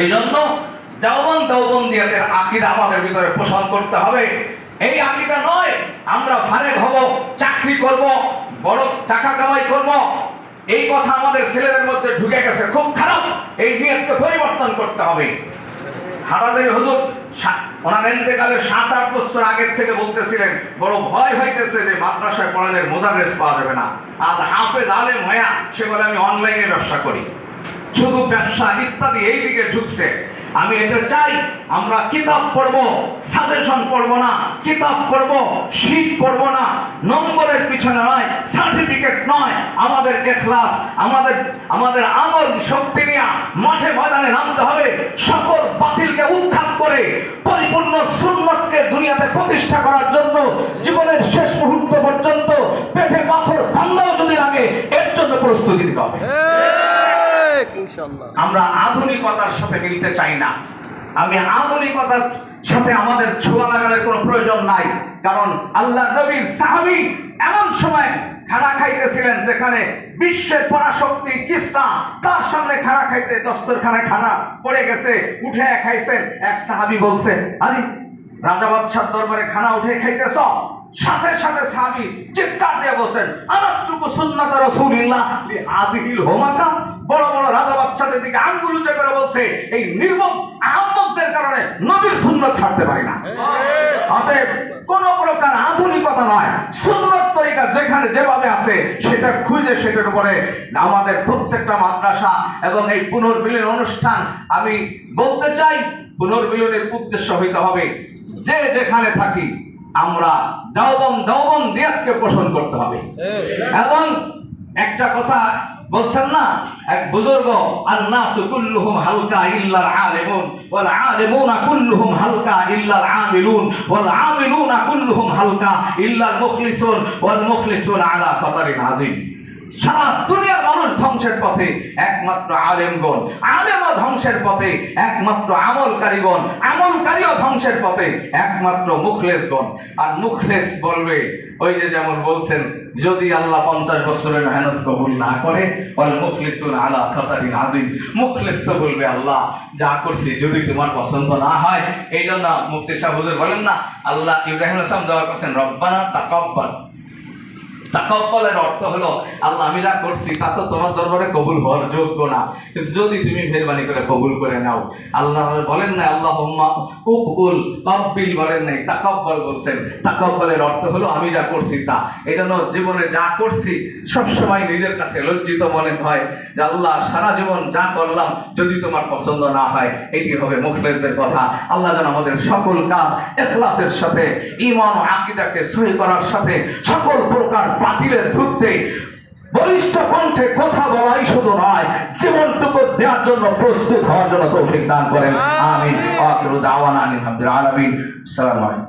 এই জন্য দেওবন দেওবন দিয়াদের আকিদা আমাদের ভিতরে পোষণ করতে হবে। এই আকিদা নয়, আমরা ফারেক হব, চাকরি করব, বড় টাকা কামাই করব। এই কথা আমাদের ছেলেদের মধ্যে ঢুকে গেছে, খুব খারাপ। এই নিয়তকে পরিবর্তন করতে হবে। হাটাজারি হুজুর ওনার এন্তেকালের সাত, আট বছর আগের থেকে বলতেছিলেন, বড় ভয় হইতেছে যে মাদ্রাসায় পড়ানোর মোদারেস পাওয়া যাবে না। আজ হাফেজ আলেম হয়া সে বলে, আমি অনলাইনে ব্যবসা করি। শুধু ব্যবসা ইত্যাদি এই দিকে ঝুঁকছে। আমি এটা চাই, আমরা কিতাব পড়ব সাজেশন পড়ব না, কিতাব পড়ব শীত পড়ব না, নম্বরের পিছনে নয় সার্টিফিকেট নয় আমাদের এখলাস আমাদের আমাদের আমল শক্তি নিয়ে মাঠে ময়দানে নামতে হবে, সকল বাতিলকে উৎখাত করে, পরিপূর্ণ সুন্নতকে দুনিয়াতে প্রতিষ্ঠা করার জন্য জীবনের শেষ মুহূর্ত পর্যন্ত পেটে পাথর কান্দাও যদি লাগে, এর জন্য প্রস্তুতি নিতে হবে। ইনশাল্লাহ আমরা আধুনিকতার সাথে মিলতে চাই না। আমি আধুনিকতার সাথে আমাদের ছোঁয়া লাগানোর কোনো প্রয়োজন নাই। কারণ আল্লাহ নবীর সাহাবি এমন সময় খানা খাইতেছিলেন যেখানে বিশ্বের পরাশক্তি কিসরা, তার সামনে খানা খাইতে দস্তরখানায় খানা পড়ে গেছে, উঠে খাইছেন। এক সাহাবি বলছে, আরে, রাজা বাদশার দরবারে খানা উঠে খাইতেছ? সাথে সাথে সাহাবি চিৎকার দিয়ে বলছেন আনাত্রুকু সুন্নাত রাসূলিল্লাহ আজিহিল হোমাকা বড় বড় রাজা বাচ্চাদের দিকে আঙ্গুল উঁচে করে বলছে এই নির্মম আহম্মকদের কারণে নবীর সুন্নত ছাড়তে পারি না। অতএব কোন প্রকার আধুনিকতা নয় সুন্নত তরিকা যেখানে যেভাবে আছে সেটা খুঁজে সেটার উপরে আমাদের প্রত্যেকটা মাদ্রাসা এবং এই পুনর্মিলন অনুষ্ঠান আমি বলতে চাই পুনর্মিলনের উদ্দেশ্য হইতে হবে যে যেখানে থাকি আমরা দাওবন দাওবন দিয়াতকে পোষণ করতে হবে। এবং একটা কথা বলছেন না এক বুজুর্গ আন্নাসু কুল্লুহুম হালকা ইল্লাল আলিমুন ওয়াল আলিমুনা কুল্লুহুম হালকা ইল্লাল আমিলুন ওয়াল আমিলুনা কুল্লুহুম হালকা ইল্লাল মুখলিসুন ওয়াল মুখলিসুন আলা খাতারিন আযীম সারা দুনিয়ার মানুষ ধ্বংসের পথে একমাত্র আলেমগণ আলেমও ধ্বংসের পথে একমাত্র আমলকারীগণ আমলকারীও ধ্বংসের পথে একমাত্র মুখলেসগণ আর মুখলেস বলবে, ওই যে যেমন বলছেন, যদি আল্লাহ পঞ্চাশ বছরের মেহনত কবুল না করে বলে মুখলিসুন আলা খাতারিন আজিম মুখলেস তো বলবে আল্লাহ, যা করছি যদি তোমার পছন্দ না হয়। এই জন্য মুফতি সাহেব হুজুর বলেন না, আল্লাহ ইব্রাহিম আসলাম দোয়া করছেন, রব্বানা তাকাব্বাল। তাকাব্বালের অর্থ হলো, আল্লাহ, আমি যা করছি, তা তো তোমার দরবারে কবুল হওয়ার যোগ্য না। কিন্তু যদি তুমি মেহরবানি করে কবুল করে নাও, আল্লাহ বলেন না আল্লাহ উকুল তব্বিল বলেন নাই, তাকাব্বাল বলছেন। তাকাব্বালের অর্থ হলো, আমি যা করছি তা। এই জন্য জীবনে যা করছি, সবসময় নিজের কাছে লজ্জিত মনে হয় যে, আল্লাহ, সারা জীবন যা করলাম, যদি তোমার পছন্দ না হয়। এটি হবে মুখলেসদের কথা। আল্লাহ যেন আমাদের সকল কাজ, এখলাসের সাথে ইমান আকিদাকে সহি করার সাথে সকল প্রকার বাতিলের বিরুদ্ধে বলিষ্ঠ কণ্ঠে কথা বলাই শুধু নয়, জীবনটুকু দেওয়ার জন্য প্রস্তুত হওয়ার জন্য তৌফিক দান করেন। আমিন। আখিরু দাওয়ানা আলহামদুলিল্লাহ আলামিন। সালাম আলাইকুম।